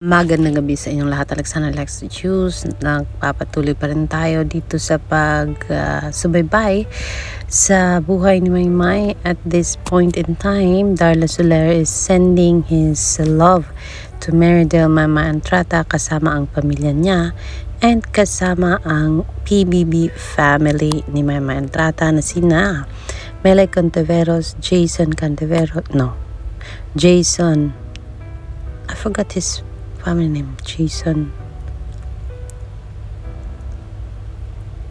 Magandang gabi sa inyong lahat. Alexander Lex Juice. Nagpapatuloy pa rin tayo dito sa pag-subaybay sa buhay ni Maymay. At this point in time, Darla Soler is sending his love to Meridel Mama Antrata kasama ang pamilya niya and kasama ang PBB family ni Mama Antrata na sina Mele Canteveros, Jason Canteveros, no, Jason I forgot his family name. Jason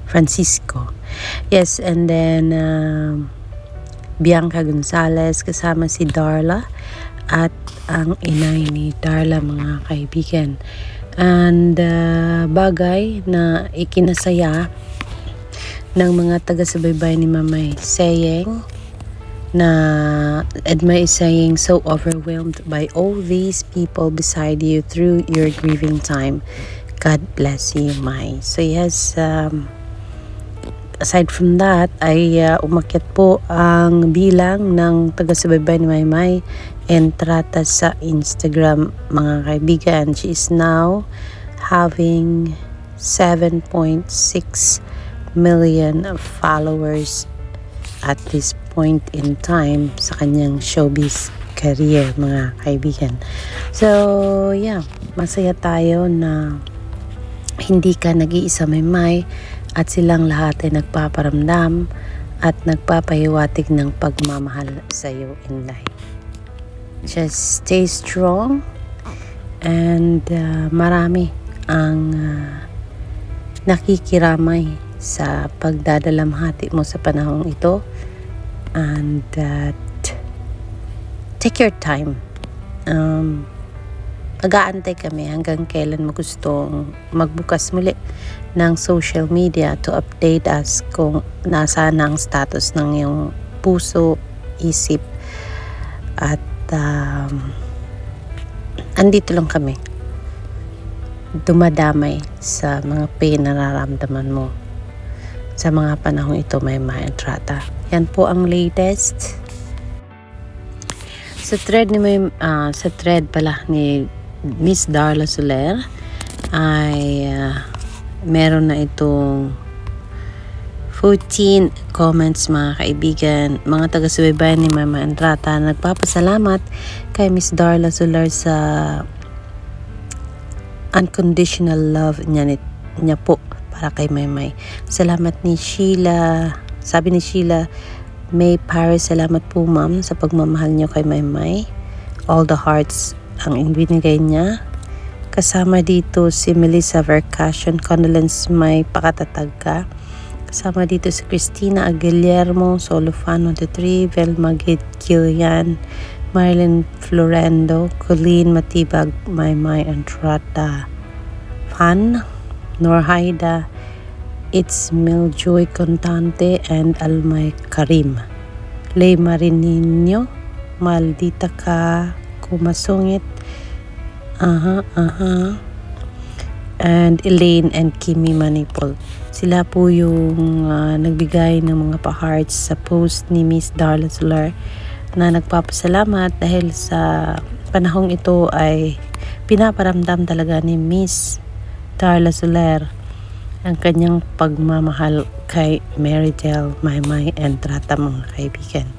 Francisco. Yes, and then um, Bianca Gonzalez kasama si Darla at ang inay ni Darla mga kaibigan. And uh, bagay na ikinasaya ng mga taga-subaybay ni Mamay saying na Edma is saying so overwhelmed by all these people beside you through your grieving time. God bless you, Mai. So yes, um, aside from that, ay uh, umakyat po ang bilang ng taga-subaybay ni Maymay entrata sa Instagram mga kaibigan. She is now having 7.6 million followers at this point in time sa kanyang showbiz career mga kaibigan. So, yeah, masaya tayo na hindi ka nag-iisa may may at silang lahat ay nagpaparamdam at nagpapahiwatig ng pagmamahal sa iyo in life. Just stay strong and uh, marami ang uh, nakikiramay sa pagdadalamhati mo sa panahong ito and that take your time. Um, mag-aantay kami hanggang kailan mo gustong magbukas muli ng social media to update us kung nasaan ang status ng iyong puso, isip at um, andito lang kami. Dumadamay sa mga pain na nararamdaman mo sa mga panahong ito may maentrata. Yan po ang latest. Sa thread ni may ah, sa thread pala ni Miss Darla Soler ay ah, meron na itong 14 comments mga kaibigan, mga taga-subaybayan ni Mama Entrata. Nagpapasalamat kay Miss Darla Soler sa unconditional love niya, ni- niya po para kay Maymay. Salamat ni Sheila. Sabi ni Sheila, May Paris, salamat po ma'am sa pagmamahal niyo kay Maymay. All the hearts ang binigay niya. Kasama dito si Melissa Vercassion. Condolence may pakatatag ka. Kasama dito si Christina Aguillermo, Solofano de Tri, Velma Gid Kilian, Marilyn Florendo, Colleen Matibag, Maymay Antrata, Fan, Norhaida, It's Miljoy Contante, and Almay Karim. Lay Marinino, Maldita ka, Kumasungit, aha, aha, and Elaine and Kimi Manipol. Sila po yung ah, nagbigay ng mga pa-hearts sa post ni Miss Darla Solar na nagpapasalamat dahil sa panahong ito ay pinaparamdam talaga ni Miss Darla Soler ang kanyang pagmamahal kay Mary Del Maymay and Trata mga kaibigan.